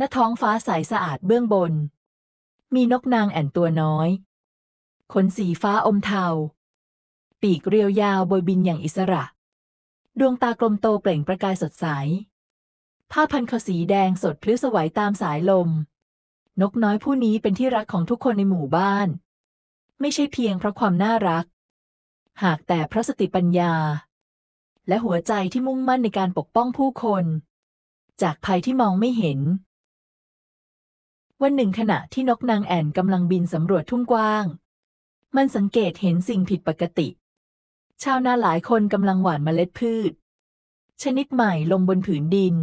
ณท้องฟ้าใสสะอาดเบื้องบน มีนกนางแอ่นตัวน้อย ขนสีฟ้าอมเทา ปีกเรียวยาวโบยบินอย่างอิสระ ดวงตากลมโตเปล่งประกายสดใส ผ้าพันคอสีแดงสดพลิ้วสวัยตามสายลม นกน้อยผู้นี้เป็นที่รักของทุกคนในหมู่บ้าน ไม่ใช่เพียงเพราะความน่ารัก หากแต่เพราะสติปัญญา และหัวใจที่มุ่งมั่นในการปกป้องผู้คน จากภัยที่มองไม่เห็น วันหนึ่งขณะที่นกนางแอ่นกำลังบินสำรวจทุ่งกว้าง มันสังเกตเห็นสิ่งผิดปกติ ชาวนาหลายคนกำลังหว่านเมล็ดพืช ชนิดใหม่ลงบนผืนดิน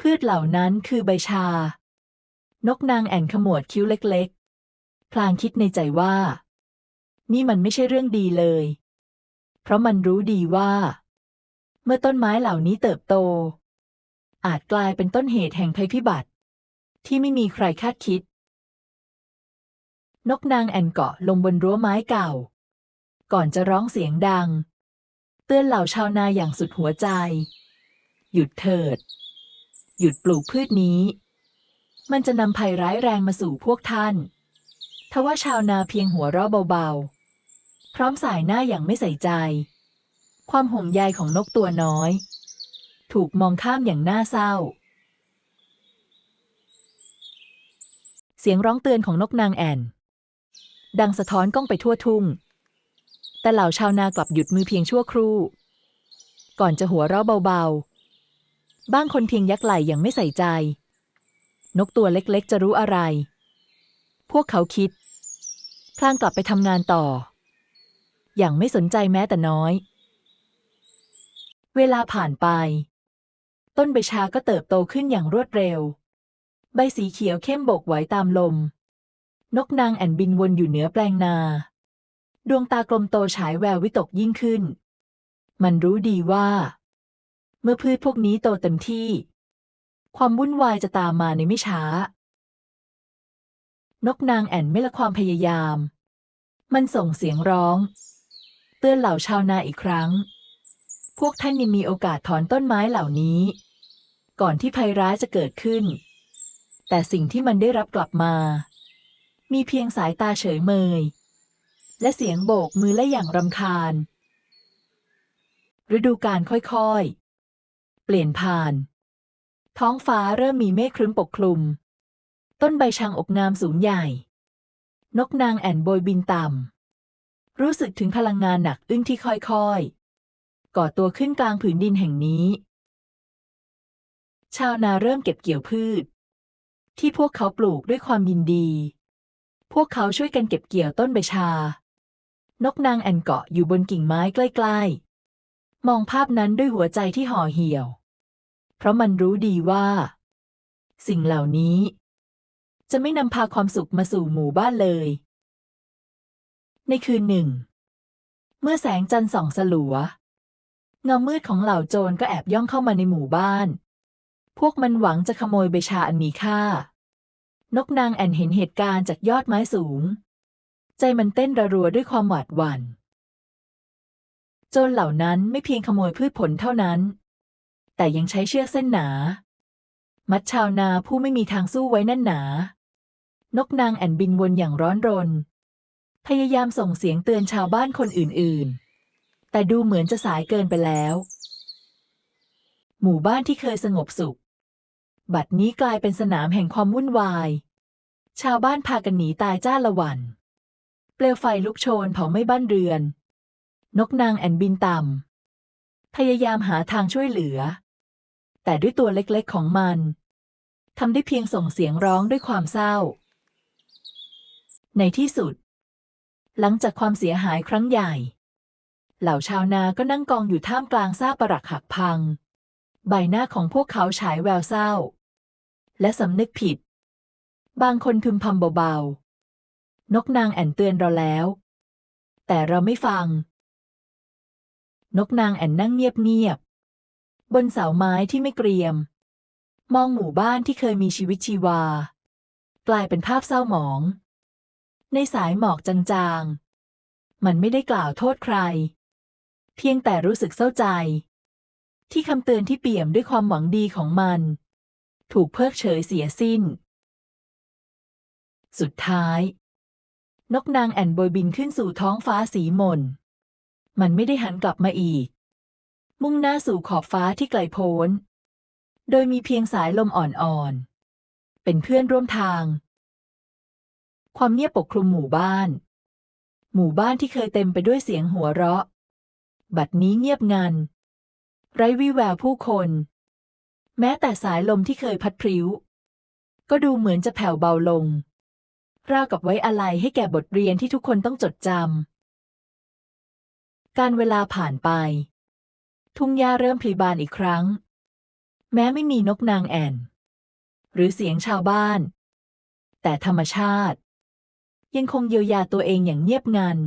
พืชเหล่านั้นคือใบชา นกนางแอ่นขมวดคิ้วเล็กๆ พลางคิดในใจว่า นี่มันไม่ใช่เรื่องดีเลย เพราะมันรู้ดีว่า เมื่อต้นไม้เหล่านี้เติบโต อาจกลายเป็นต้นเหตุแห่งภัยพิบัติ ที่ไม่มีใครคาดคิด นกนางแอ่นเกาะลงบนรั้วไม้เก่า ก่อนจะร้องเสียงดัง เตือนเหล่าชาวนาอย่างสุดหัวใจ หยุดเถิด หยุดปลูกพืชนี้ มันจะนำภัยร้ายแรงมาสู่พวกท่านทว่าชาวนาเพียงหัวเราะเบาๆ พร้อมสายหน้าอย่างไม่ใส่ใจ ความห่วงใยของนกตัวน้อย ถูกมองข้ามอย่างน่าเศร้า เสียงร้องเตือนของนกนางแอ่น ดังสะท้อนก้องไปทั่วทุ่ง แต่เหล่าชาวนากลับหยุดมือเพียงชั่วครู่ ก่อนจะหัวเราะเบาๆ บ้างคนเพียงยักไหล่อย่างไม่ใส่ใจ นกตัวเล็กๆ จะรู้อะไร พวกเขาคิด พลางกลับไปทำงานต่อ อย่างไม่สนใจแม้แต่น้อย เวลาผ่านไป ต้นใบชาก็เติบโตขึ้นอย่างรวดเร็ว ใบสีเขียวเข้มโบกไหวตามลม นกนางแอ่นบินวนอยู่เหนือแปลงนา ดวงตากลมโตฉายแวววิตกยิ่งขึ้น มันรู้ดีว่า เมื่อพืชพวกนี้โตเต็มที่ ความวุ่นวายจะตามมาในไม่ช้า นกนางแอ่นไม่ละความพยายาม มันส่งเสียงร้อง เตือนเหล่าชาวนาอีกครั้ง พวกท่านยังมีโอกาสถอนต้นไม้เหล่านี้ ก่อนที่ภัยร้ายจะเกิดขึ้น แต่สิ่งที่มันได้รับกลับมา มีเพียงสายตาเฉยเมย และเสียงโบกมือและอย่างรำคาญ ฤดูกาลค่อยๆ เปลี่ยนผ่าน ท้องฟ้าเริ่มมีเมฆครึ้มปกคลุม ต้นใบชางอกงามสูงใหญ่ นกนางแอ่นโบยบินต่ำ รู้สึกถึงพลังงานหนักอึ้งที่ค่อยๆก่อตัวขึ้นกลางผืนดินแห่งนี้ ชาวนาเริ่มเก็บเกี่ยวพืช ที่พวกเขาปลูกด้วยความยินดี พวกเขาช่วยกันเก็บเกี่ยวต้นใบชา นกนางแอ่นเกาะอยู่บนกิ่งไม้ใกล้ๆ มองภาพนั้นด้วยหัวใจที่ห่อเหี่ยว เพราะมันรู้ดีว่า สิ่งเหล่านี้ จะไม่นำพาความสุขมาสู่หมู่บ้านเลย ในคืนหนึ่ง เมื่อแสงจันทร์ส่องสลัวเงามืดของเหล่าโจรก็แอบย่องเข้ามาในหมู่บ้าน พวกมันหวังจะขโมยใบชาอันมีค่า นกนางแอนเห็นเหตุการณ์จากยอดไม้สูง ใจมันเต้นระรัวด้วยความหวาดหวัน่นโจรเหล่านั้นไม่เพียงขโมยพืชผลเท่านั้น แต่ยังใช้เชือกเส้นหนา มัดชาวนาผู้ไม่มีทางสู้ไว้แน่นหนา นกนางแอนบินวนอย่างร้อนรน พยายามส่งเสียงเตือนชาวบ้านคนอื่นๆ แต่ดูเหมือนจะสายเกินไปแล้ว หมู่บ้านที่เคยสงบสุข บัดนี้กลายเป็นสนามแห่งความวุ่นวาย ชาวบ้านพากันหนีตายจ้าละวัน เปลวไฟลุกโชนเผาไหม้บ้านเรือน นกนางแอนบินต่ำพยายามหาทางช่วยเหลือ แต่ด้วยตัวเล็กๆของมันทำได้เพียงส่งเสียงร้องด้วยความเศร้า ในที่สุด หลังจากความเสียหายครั้งใหญ่ เหล่าชาวนาก็นั่งกองอยู่ท่ามกลางซากปรักหักพัง ใบหน้าของพวกเขาฉายแววเศร้า และสำนึกผิด บางคนพึมพำเบาๆ นกนางแอ่นเตือนเราแล้ว แต่เราไม่ฟัง นกนางแอ่นนั่งเงียบๆ บนเสาไม้ที่ไม่เกรียม มองหมู่บ้านที่เคยมีชีวิตชีวา กลายเป็นภาพเศร้าหมอง ในสายหมอกจางๆ มันไม่ได้กล่าวโทษใคร เพียงแต่รู้สึกเศร้าใจที่คำเตือนที่เปี่ยมด้วยความหวังดีของมัน ถูกเพิกเฉยเสียสิ้น สุดท้าย นกนางแอ่นโบยบินขึ้นสู่ท้องฟ้าสีมน มันไม่ได้หันกลับมาอีก มุ่งหน้าสู่ขอบฟ้าที่ไกลโพ้น โดยมีเพียงสายลมอ่อนๆ เป็นเพื่อนร่วมทาง ความเงียบปกคลุมหมู่บ้าน หมู่บ้านที่เคยเต็มไปด้วยเสียงหัวเราะ บัดนี้เงียบงัน ไร้วี่แววผู้คน แม้แต่สายลมที่เคยพัดพริ้ว ก็ดูเหมือนจะแผ่วเบาลง ราวกับไว้อะไรให้แก่บทเรียนที่ทุกคนต้องจดจำ การเวลาผ่านไป ทุ่งหญ้าเริ่มพลีบานอีกครั้ง แม้ไม่มีนกนางแอ่น หรือเสียงชาวบ้าน แต่ธรรมชาติ ยังคงเยียวยาตัวเองอย่างเงียบงัน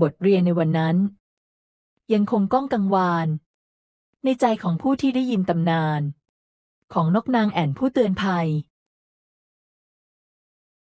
บทเรียนในวันนั้น ยังคงก้องกังวาน ในใจของผู้ที่ได้ยินตำนาน ของนกนางแอ่นผู้เตือนภัย